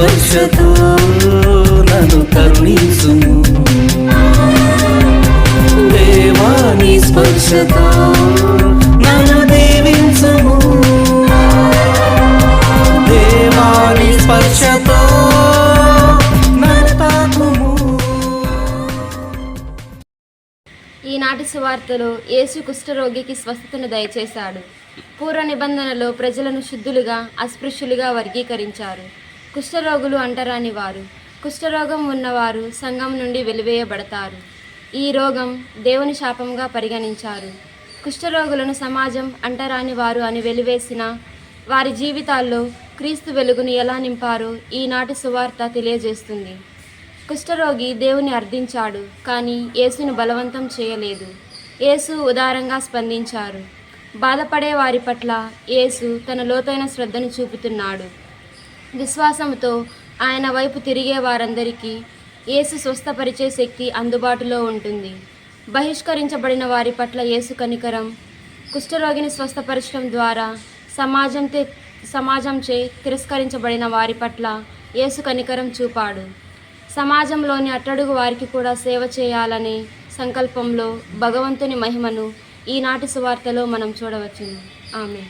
స్పర్శతో నన్ను స్పర్శతో నన్ను స్పర్శతో ఈనాటి సువార్తలు యేసు కుష్ఠరోగికి స్వస్థతను దయచేశాడు. పూర్వ నిబంధనలో ప్రజలను శుద్ధులుగా అస్పృశ్యులుగా వర్గీకరించారు. కుష్ఠరోగులు అంటరాని వారు. కుష్ఠరోగం ఉన్నవారు సంఘం నుండి వెలివేయబడతారు. ఈ రోగం దేవుని శాపంగా పరిగణించారు. కుష్ఠరోగులను సమాజం అంటరాని వారు అని వెలివేసిన వారి జీవితాల్లో క్రీస్తు వెలుగును ఎలా నింపారో ఈనాటి సువార్త తెలియజేస్తుంది. కుష్ఠరోగి దేవుని అర్థించాడు కానీ యేసును బలవంతం చేయలేదు. యేసు ఉదారంగా స్పందించారు. బాధపడే వారి పట్ల యేసు తన లోతైన శ్రద్ధను చూపుతున్నాడు. విశ్వాసంతో ఆయన వైపు తిరిగే వారందరికీ యేసు స్వస్థపరిచే శక్తి అందుబాటులో ఉంటుంది. బహిష్కరించబడిన వారి పట్ల యేసు కనికరం కుష్ఠరోగిని స్వస్థపరచడం ద్వారా సమాజంతే సమాజంచే తిరస్కరించబడిన వారి పట్ల యేసు కనికరం చూపాడు. సమాజంలోని అట్టడుగు వారికి కూడా సేవ చేయాలనే సంకల్పంలో భగవంతుని మహిమను ఈనాటి సువార్తలో మనం చూడవచ్చును. ఆమె